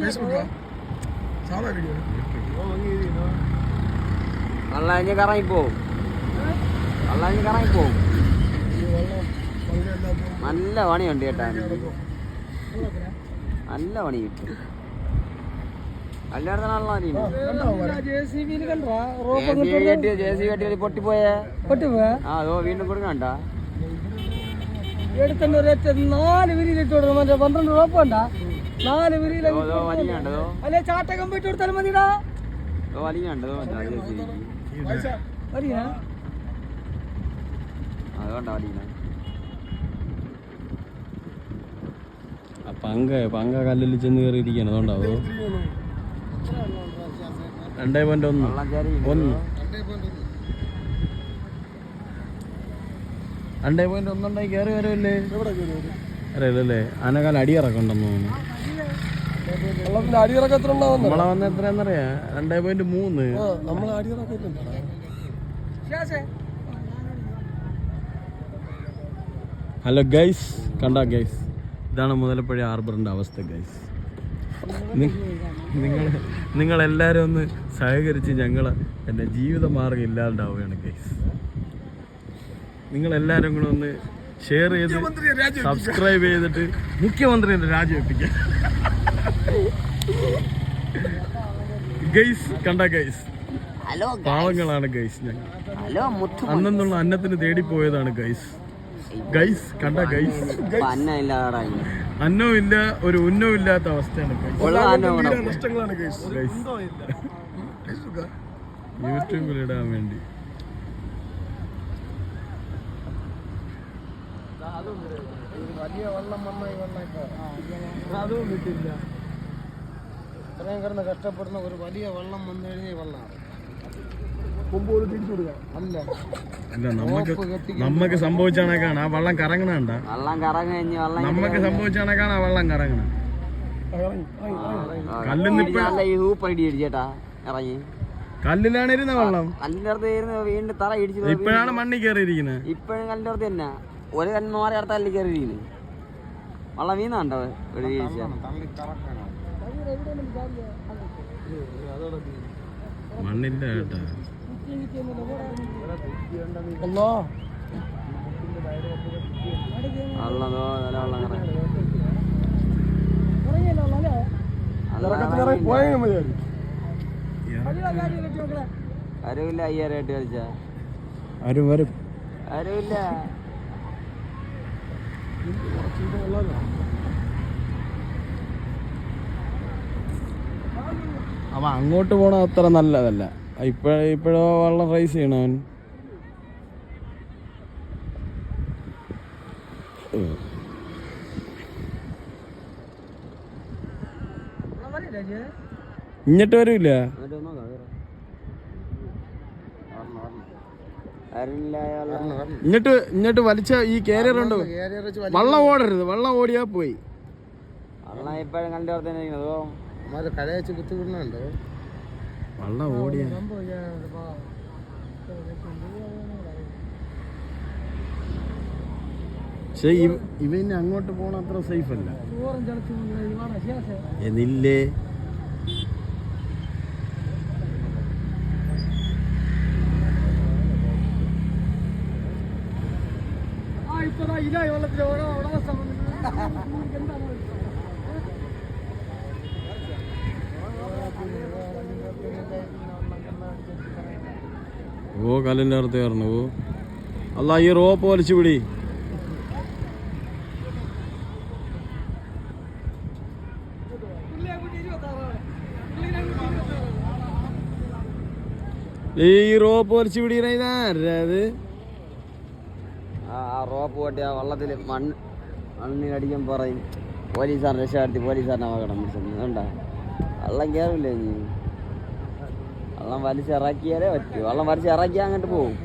ഫേസ്ബുക്കാ സാധാ വീഡിയോ വെള്ളം കഴിഞ്ഞ് കറങ്ങിപ്പോവും. വെള്ളം കഴിഞ്ഞ് കറങ്ങിപ്പോവും. നല്ല പണിയുണ്ട് കേട്ടാ. നല്ല പണി കിട്ടും. പൊട്ടിപ്പോയേ? ആ അതോ വീണ്ടും കൊടുക്കണ്ട? നാല് വിരിയിലിട്ട് കൊടുക്കണം. മറ്റേ പന്ത്രണ്ട് റോപ്പ് ഉണ്ടാ നാല് വിരിയില അല്ലെ ചാട്ടകം പോയിട്ട് കൊടുത്താലും മതിടാ. പങ്ക പങ്ക കല്ലിൽ ചെന്ന് കയറിയിരിക്കണം അതുകൊണ്ടാവോ രണ്ടേ പോയിന്റ് ഒന്ന്. ഒന്ന്. രണ്ടേ പോയിന്റ് ഒന്നുണ്ടായി കയറി വരുമല്ലേ അറിയില്ലല്ലേ? ആനക്കാലം അടിയിറക്കുണ്ടെന്ന് തോന്നുന്നു. വെള്ളത്തിന്റെ അടിയിറക്കം എത്ര ഉണ്ടാവുന്ന നമ്മളെ വന്ന എത്രയാന്നറിയാ രണ്ടേ പോയിന്റ് മൂന്ന്. നമ്മൾ അടിയിറക്കം ഹലോ ഗൈസ്. കണ്ട ഗൈസ്? ഇതാണ് മുതലപ്പുഴ ഹാർബറിന്റെ അവസ്ഥ ഗൈസ്. നിങ്ങൾ നിങ്ങൾ എല്ലാരും ഒന്ന് സഹകരിച്ച് ഞങ്ങൾ എന്റെ ജീവിത മാർഗം ഇല്ലാണ്ടാവുകയാണ് ഗൈസ്. എല്ലാരും കൂടെ ഒന്ന് ഷെയർ ചെയ്ത് സബ്സ്ക്രൈബ് ചെയ്തിട്ട് മുഖ്യമന്ത്രിയെ രാജിവെപ്പിക്കാം. ഗൈസ് കണ്ട ഗൈസ്. ഹലോ പാവങ്ങളാണ് ഗൈസ് ഞങ്ങൾ ഹലോ മുത്തു അന്നെന്നുള്ള അന്നത്തിന് തേടിപ്പോയതാണ് ഗൈസ്. ഗൈസ് കണ്ട ഗൈസ്. അന്നവും ഇല്ല ഒരു ഉന്നവും ഇല്ലാത്ത അവസ്ഥയാണ് യൂട്യൂബിൽ ഇടാൻ വേണ്ടി. വലിയ വെള്ളം വന്നായി വെള്ളം അതും കിട്ടില്ല ഇത്രയും കിടന്ന് കഷ്ടപ്പെടുന്ന ഒരു വലിയ വെള്ളം വന്നു കഴിഞ്ഞാൽ വെള്ളമാണ്. നമ്മക്ക് സംഭവിച്ചാണേക്കാണ് അല്ല. അല്ല നമുക്ക് നമുക്ക് സംഭവിച്ച കണക്കാണ്. ആ വെള്ളം കറങ്ങണണ്ട വെള്ളം കറങ്ങി വെള്ളം നമുക്ക് സംഭവിച്ച കണക്കാണ് ആ വെള്ളം കറങ്ങണ. ഇറങ്ങി. കല്ലിലാണ് ഇരുന്ന വെള്ളം. ഇപ്പഴാണ് അടുത്ത് ഇരുന്ന് വീണ്ടും തറ ഇടിച്ചു ഇപ്പോഴാണ് മണ്ണി കയറിയിരിക്കുന്നത് ഇപ്പോഴും കല്ലിന്റെ അടുത്ത് തന്നെ. ഒരു കല്ലിന് മാറി അടുത്ത കല്ലിൽ കയറിയിരിക്കുന്നു വെള്ളം വീണുണ്ടോ? ഒരു വീഴ്ച മണ്ണില്ല കേട്ടാ. അല്ലോ? വെള്ളം ദോ നല്ല വെള്ളം കളിച്ച. ആരും വരും. അരുവില്ല അവൻ അങ്ങോട്ട് പോണ അത്ര നല്ലതല്ല ഇപ്പഴ ഇപ്പോഴോ വെള്ളം റൈസ് ചെയ്യണവൻ ഇങ്ങട്ട് വരൂല ഇങ്ങട്ട് ഇങ്ങോട്ട് വലിച്ച ഈ കാരിയർ ഉണ്ട് വെള്ളം ഓടരുത് വെള്ളം ഓടിയാ പോയി ഇപ്പോഴും കല്ലിന്റെ അടുത്ത് തന്നെ ഇരിക്കുന്നത് ഓ വലിയ കഴ വെച്ച് കുത്തി വിടുന്നുണ്ട് വെള്ളം ഓടിയാ പക്ഷെ ഇവന് അങ്ങോട്ട് പോണ അത്ര സേഫ് അല്ല. എന്നില്ലേ? ഓ കല്ലിന്റെ അടുത്ത് കയറണു. ഓ. അല്ല ഈ റോപ്പ് വലിച്ചു പിടി. ഈ റോപ്പ് വലിച്ചു പിടിക്കണത് ആ റോപ്പ് പൊട്ടി ആ വള്ളത്തിൽ മണ്ണ് മണ്ണിൽ അടിക്കാൻ പറയും. പോലീസാറിന് രക്ഷപ്പെടുത്തി പോലീസാറിനെ പിടിച്ചത് കണ്ട വെള്ളം കയറില്ല ഇനി വെള്ളം വലിച്ചിറക്കിയാലേ പറ്റൂ. വെള്ളം വലിച്ചിറക്കിയാൽ അങ്ങോട്ട് പോകും.